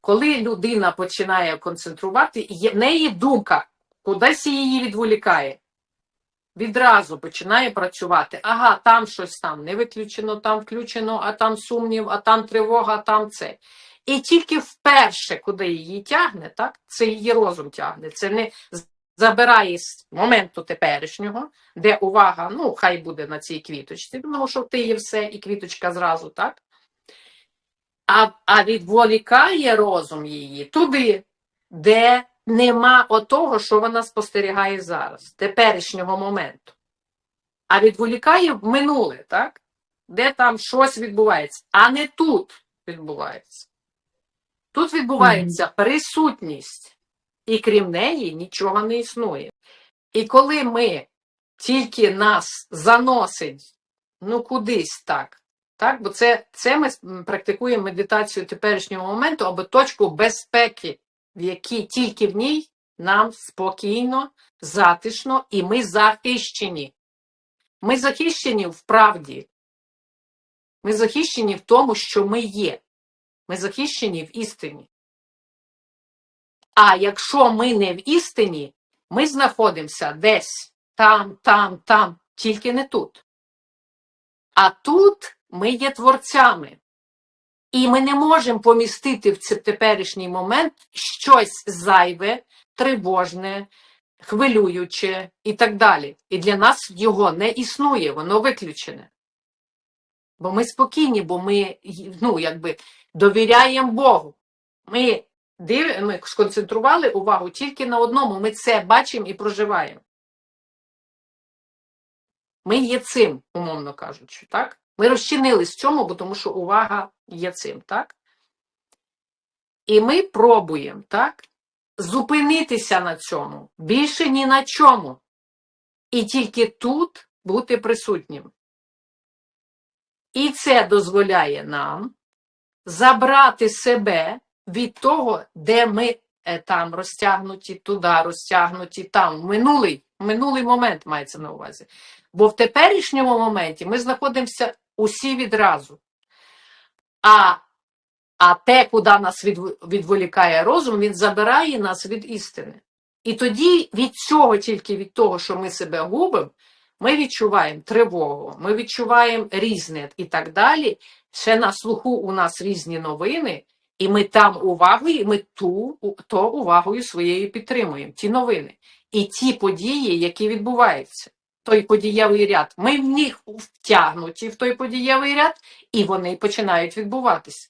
коли людина починає концентрувати, в неї думка кудись її відволікає. Відразу починає працювати. Ага, там щось там не виключено, там включено, а там сумнів, а там тривога, а там це. І тільки вперше, куди її тягне, так, це її розум тягне. Це не забирає з моменту теперішнього, де увага, ну, хай буде на цій квіточці, тому що ти є все, і квіточка зразу, так? А, а відволікає розум її туди, де нема отого, що вона спостерігає зараз, теперішнього моменту. А відволікає в минуле, так? Де там щось відбувається, а не тут відбувається. Тут відбувається присутність, і крім неї нічого не існує. І коли ми тільки нас заносить ну кудись так, так? бо це, це ми практикуємо медитацію теперішнього моменту або точку безпеки, в якій тільки в ній нам спокійно, затишно і ми захищені. Ми захищені в правді. Ми захищені в тому, що ми є. Ми захищені в істині. А якщо ми не в істині, ми знаходимося десь там, там, там, тільки не тут. А тут ми є творцями. І ми не можемо помістити в цей теперішній момент щось зайве, тривожне, хвилююче і так далі. І для нас його не існує, воно виключене. Бо ми спокійні, бо ми ну, якби, довіряємо Богу. Ми, див... ми сконцентрували увагу тільки на одному. Ми це бачимо і проживаємо. Ми є цим, умовно кажучи, так? Ми розчинились в цьому, бо тому що увага є цим, так? І ми пробуємо, так? Зупинитися на цьому, більше ні на чому. І тільки тут бути присутнім. І це дозволяє нам забрати себе від того, де ми е, там розтягнуті, туди розтягнуті, там, минулий, минулий момент мається на увазі. Бо в теперішньому моменті ми знаходимося усі відразу. А, а те, куди нас відв- відволікає розум, він забирає нас від істини. І тоді від цього, тільки від того, що ми себе губимо, ми відчуваємо тривогу, ми відчуваємо різне і так далі. Ще на слуху у нас різні новини, і ми там увагою, і ми ту то увагою своєю підтримуємо ті новини і ті події, які відбуваються. Той подієвий ряд. Ми в них втягнуті в той подієвий ряд, і вони починають відбуватися.